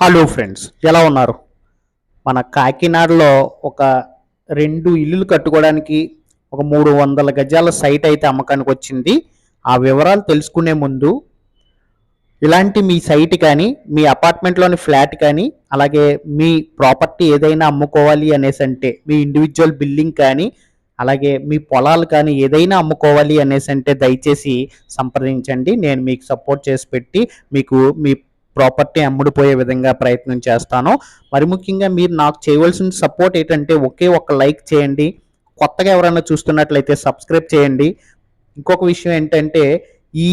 Hello friends ఎలా ఉన్నారు? మన కాకినాడలో ఒక రెండు ఇల్లులు కట్టుకోవడానికి ఒక మూడు వందల గజాల సైట్ అయితే అమ్మకానికి వచ్చింది. ఆ వివరాలు తెలుసుకునే ముందు ఇలాంటి మీ సైట్ కానీ మీ అపార్ట్మెంట్లోని ఫ్లాట్ కానీ అలాగే మీ ప్రాపర్టీ ఏదైనా అమ్ముకోవాలి అనేసి అంటే మీ ఇండివిజువల్ బిల్డింగ్ కానీ అలాగే మీ పొలాలు కానీ ఏదైనా అమ్ముకోవాలి అనేసి అంటే దయచేసి సంప్రదించండి. నేను మీకు సపోర్ట్ చేసి పెట్టి మీకు మీ ప్రాపర్టీ అమ్ముడుపోయే విధంగా ప్రయత్నం చేస్తాను. మరి ముఖ్యంగా మీరు నాకు చేయవలసిన సపోర్ట్ ఏంటంటే ఒకే ఒక లైక్ చేయండి. కొత్తగా ఎవరైనా చూస్తున్నట్లయితే సబ్స్క్రైబ్ చేయండి. ఇంకొక విషయం ఏంటంటే ఈ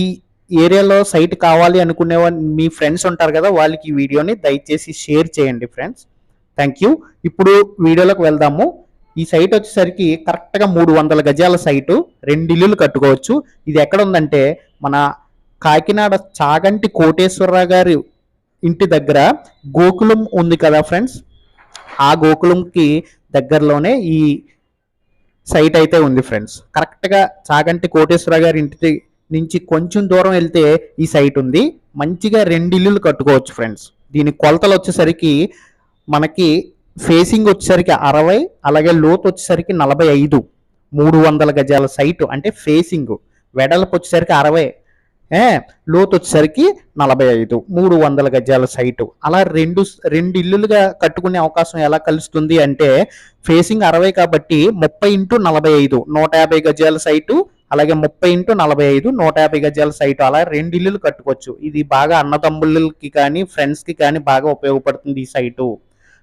ఏరియాలో సైట్ కావాలి అనుకునే మీ ఫ్రెండ్స్ ఉంటారు కదా వాళ్ళకి ఈ వీడియోని దయచేసి షేర్ చేయండి ఫ్రెండ్స్. Thank you. ఇప్పుడు వీడియోలోకి వెళ్దాము. ఈ సైట్ వచ్చేసరికి కరెక్ట్గా మూడు వందల గజాల సైటు రెండు ఇల్లులు కట్టుకోవచ్చు. ఇది ఎక్కడ ఉందంటే మన కాకినాడ చాగంటి కోటేశ్వరరావు గారి ఇంటి దగ్గర గోకులం ఉంది కదా ఫ్రెండ్స్? ఆ గోకులంకి దగ్గరలోనే ఈ సైట్ అయితే ఉంది ఫ్రెండ్స్. కరెక్ట్గా చాగంటి కోటేశ్వర గారి ఇంటి నుంచి కొంచెం దూరం వెళ్తే ఈ సైట్ ఉంది. మంచిగా రెండు ఇల్లులు కట్టుకోవచ్చు ఫ్రెండ్స్. దీని కొలతలు వచ్చేసరికి మనకి ఫేసింగ్ వచ్చేసరికి అరవై అలాగే లోతు వచ్చేసరికి నలభై ఐదు. మూడు వందల గజాల సైటు అంటే ఫేసింగ్. వెడల్పు వచ్చేసరికి అరవై లోతు వచ్చేసరికి నలభై ఐదు మూడు వందల గజాల సైటు. అలా రెండు రెండు ఇల్లులుగా కట్టుకునే అవకాశం ఎలా కలుస్తుంది అంటే ఫేసింగ్ అరవై కాబట్టి ముప్పై ఇంటూ నలభై ఐదు నూట యాభై గజాల సైటు అలాగే ముప్పై ఇంటూ నలభై ఐదు నూట యాభై గజాల సైటు. అలా రెండు ఇల్లులు కట్టుకోవచ్చు. ఇది బాగా అన్నదమ్ములకి కానీ ఫ్రెండ్స్కి కానీ బాగా ఉపయోగపడుతుంది ఈ సైటు.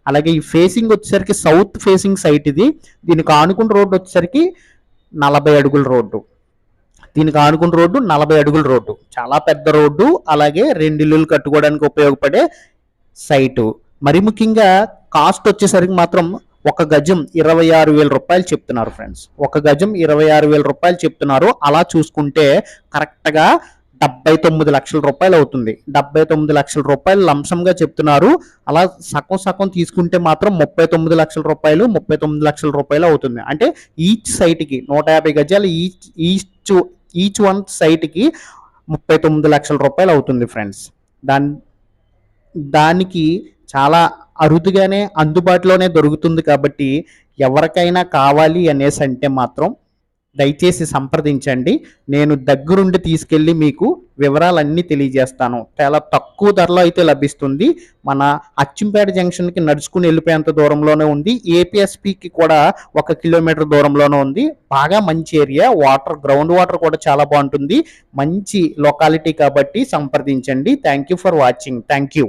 అలాగే ఈ ఫేసింగ్ వచ్చేసరికి సౌత్ ఫేసింగ్ సైట్ ఇది. దీనికి ఆనుకున్న రోడ్డు వచ్చేసరికి నలభై అడుగుల రోడ్డు. దీనికి ఆనుకున్న రోడ్డు నలభై అడుగుల రోడ్డు. చాలా పెద్ద రోడ్డు అలాగే రెండు ఇల్లులు కట్టుకోవడానికి ఉపయోగపడే సైటు. మరి ముఖ్యంగా కాస్ట్ వచ్చేసరికి మాత్రం ఒక గజం ఇరవై ఆరు వేల రూపాయలు చెప్తున్నారు ఫ్రెండ్స్. ఒక గజం ఇరవై ఆరు వేల రూపాయలు చెప్తున్నారు. అలా చూసుకుంటే కరెక్ట్గా డెబ్బై తొమ్మిది లక్షల రూపాయలు అవుతుంది. డెబ్బై తొమ్మిది లక్షల రూపాయలు లంసంగా చెప్తున్నారు. అలా సగం సగం తీసుకుంటే మాత్రం ముప్పై తొమ్మిది లక్షల రూపాయలు ముప్పై తొమ్మిది లక్షల రూపాయలు అవుతుంది. అంటే ఈచ్ సైట్కి నూట యాభై గజాలు ఈచ్ ఈచ్ ఈచ్ వన్ సైట్కి ముప్పై తొమ్మిది లక్షల రూపాయలు అవుతుంది ఫ్రెండ్స్ దాని దానికి చాలా అరుదుగానే అందుబాటులోనే దొరుకుతుంది కాబట్టి ఎవరికైనా కావాలి అనేసి అంటే మాత్రం దయచేసి సంప్రదించండి. నేను దగ్గరుండి తీసుకెళ్ళి మీకు వివరాలన్నీ తెలియజేస్తాను. చాలా తక్కువ ధరలో అయితే లభిస్తుంది. మన అచ్చింపేట జంక్షన్కి నడుచుకుని వెళ్ళిపోయేంత దూరంలోనే ఉంది. ఏపీఎస్పికి కూడా ఒక కిలోమీటర్ దూరంలోనే ఉంది. బాగా మంచి ఏరియా. వాటర్ గ్రౌండ్ వాటర్ కూడా చాలా బాగుంటుంది. మంచి లొకాలిటీ కాబట్టి సంప్రదించండి. Thank you for watching thank you